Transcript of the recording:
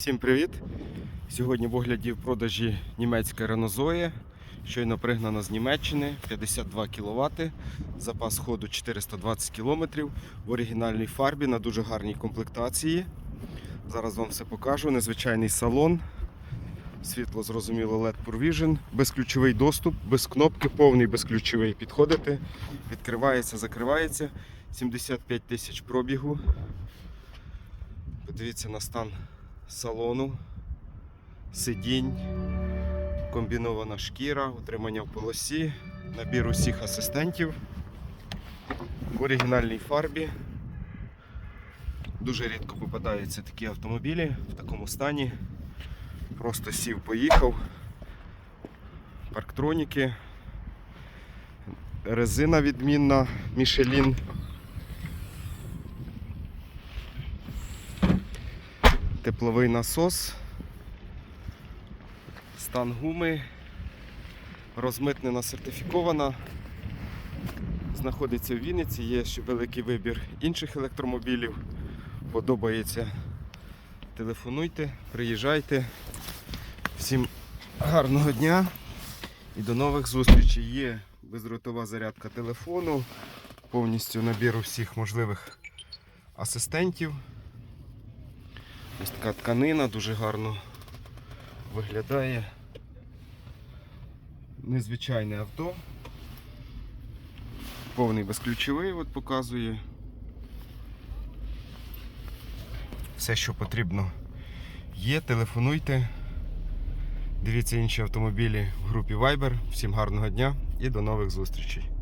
Всім привіт! Сьогодні в огляді в продажі німецька Zoe. Щойно пригнана з Німеччини 52 кВт, запас ходу 420 км в оригінальній фарбі на дуже гарній комплектації. Зараз вам все покажу. Незвичайний салон, світло зрозуміло LED Provision, безключовий доступ, без кнопки, повний безключовий. Підходите, відкривається, закривається. 75 тисяч пробігу. Подивіться на стан салону, сидінь, комбінована шкіра, утримання в полосі, набір усіх асистентів в оригінальній фарбі. Дуже рідко попадаються такі автомобілі в такому стані. Просто сів, поїхав. Парктроніки, резина відмінна, Мішелін. Тепловий насос, стан гуми, розмитнена сертифікована. Знаходиться в Вінниці, є ще великий вибір інших електромобілів. Подобається. Телефонуйте, приїжджайте. Всім гарного дня і до нових зустрічей. Є бездротова зарядка телефону, повністю набір усіх можливих асистентів. Ось така тканина дуже гарно виглядає. Незвичайне авто. Повний безключовий от показує. Все, що потрібно є, телефонуйте. Дивіться інші автомобілі в групі Viber. Всім гарного дня і до нових зустрічей.